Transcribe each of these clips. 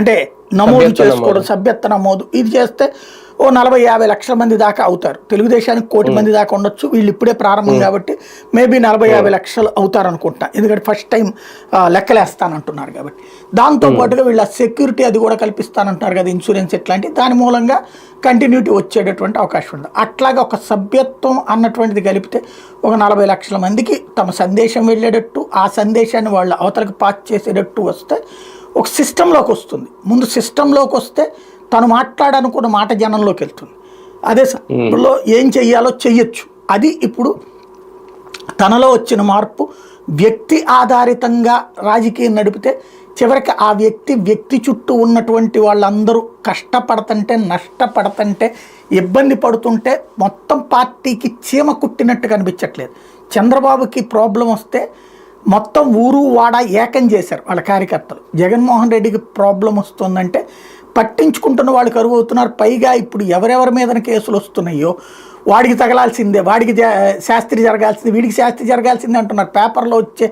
అంటే నమోదు చేసుకోవడం సభ్యత్వ నమోదు. ఇది చేస్తే ఓ నలభై యాభై లక్షల మంది దాకా అవుతారు. తెలుగుదేశానికి కోటి మంది దాకా ఉండొచ్చు. వీళ్ళు ఇప్పుడే ప్రారంభం కాబట్టి మేబీ నలభై యాభై లక్షలు అవుతారు అనుకుంటా. ఎందుకంటే ఫస్ట్ టైం లెక్కలేస్తానంటున్నారు కాబట్టి. దాంతో పాటుగా వీళ్ళ సెక్యూరిటీ అది కూడా కల్పిస్తానంటున్నారు కదా ఇన్సూరెన్స్ ఇట్లాంటి దాని మూలంగా కంటిన్యూటీ వచ్చేటటువంటి అవకాశం ఉంది. అట్లాగే ఒక సభ్యత్వం అన్నటువంటిది కలిపితే ఒక నలభై లక్షల మందికి తమ సందేశం వెళ్ళేటట్టు ఆ సందేశాన్ని వాళ్ళు అవతలకు పాస్ చేసేటట్టు వస్తే ఒక సిస్టంలోకి వస్తుంది. ముందు సిస్టంలోకి వస్తే తను మాట్లాడనుకున్న మాట జనంలోకి వెళ్తుంది. అదే సమయంలో ఏం చెయ్యాలో చెయ్యొచ్చు. అది ఇప్పుడు తనలో వచ్చిన మార్పు వ్యక్తి ఆధారితంగా రాజకీయం నడిపితే చివరికి ఆ వ్యక్తి వ్యక్తి చుట్టూ ఉన్నటువంటి వాళ్ళందరూ కష్టపడుతుంటే నష్టపడుతుంటే ఇబ్బంది పడుతుంటే మొత్తం పార్టీకి చీమ కుట్టినట్టు కనిపించట్లేదు చంద్రబాబుకి ప్రాబ్లం వస్తే మొత్తం ఊరు వాడ ఏకం చేశారు వాళ్ళ కార్యకర్తలు. జగన్మోహన్ రెడ్డికి ప్రాబ్లం వస్తుందంటే పట్టించుకుంటున్న వాళ్ళు కరువు అవుతున్నారు పైగా ఇప్పుడు ఎవరెవరి మీద కేసులు వస్తున్నాయో వాడికి తగలాల్సిందే వాడికి శాస్త్రి జరగాల్సిందే వీడికి శాస్త్రి జరగాల్సిందే అంటున్నారు. పేపర్లో వచ్చే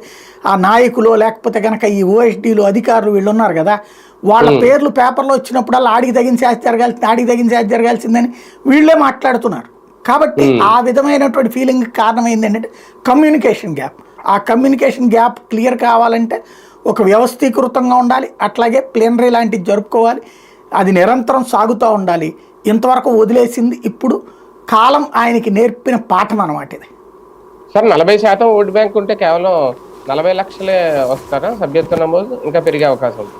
ఆ నాయకులు లేకపోతే కనుక ఈ ఓఎస్డీలు అధికారులు వీళ్ళు ఉన్నారు కదా వాళ్ళ పేర్లు పేపర్లో వచ్చినప్పుడల్లా ఆడికి తగిన శాస్త్రి జరగాల్సింది ఆడికి తగిన శాస్త్రి జరగాల్సిందని వీళ్ళే మాట్లాడుతున్నారు. కాబట్టి ఆ విధమైనటువంటి ఫీలింగ్ కారణం ఏంటంటే కమ్యూనికేషన్ గ్యాప్ ఆ కమ్యూనికేషన్ గ్యాప్ క్లియర్ కావాలంటే ఒక వ్యవస్థీకృతంగా ఉండాలి అట్లాగే ప్లేనరీ లాంటివి జరుపుకోవాలి అది నిరంతరం సాగుతూ ఉండాలి. ఇంతవరకు వదిలేసింది ఇప్పుడు కాలం ఆయనకి నేర్పిన పాఠం అనమాట ఇది. సార్ నలభై శాతం ఓటు బ్యాంక్ ఉంటే కేవలం నలభై లక్షలే వస్తారా? సభ్యత్వ నమోదు ఇంకా పెరిగే అవకాశం ఉంది?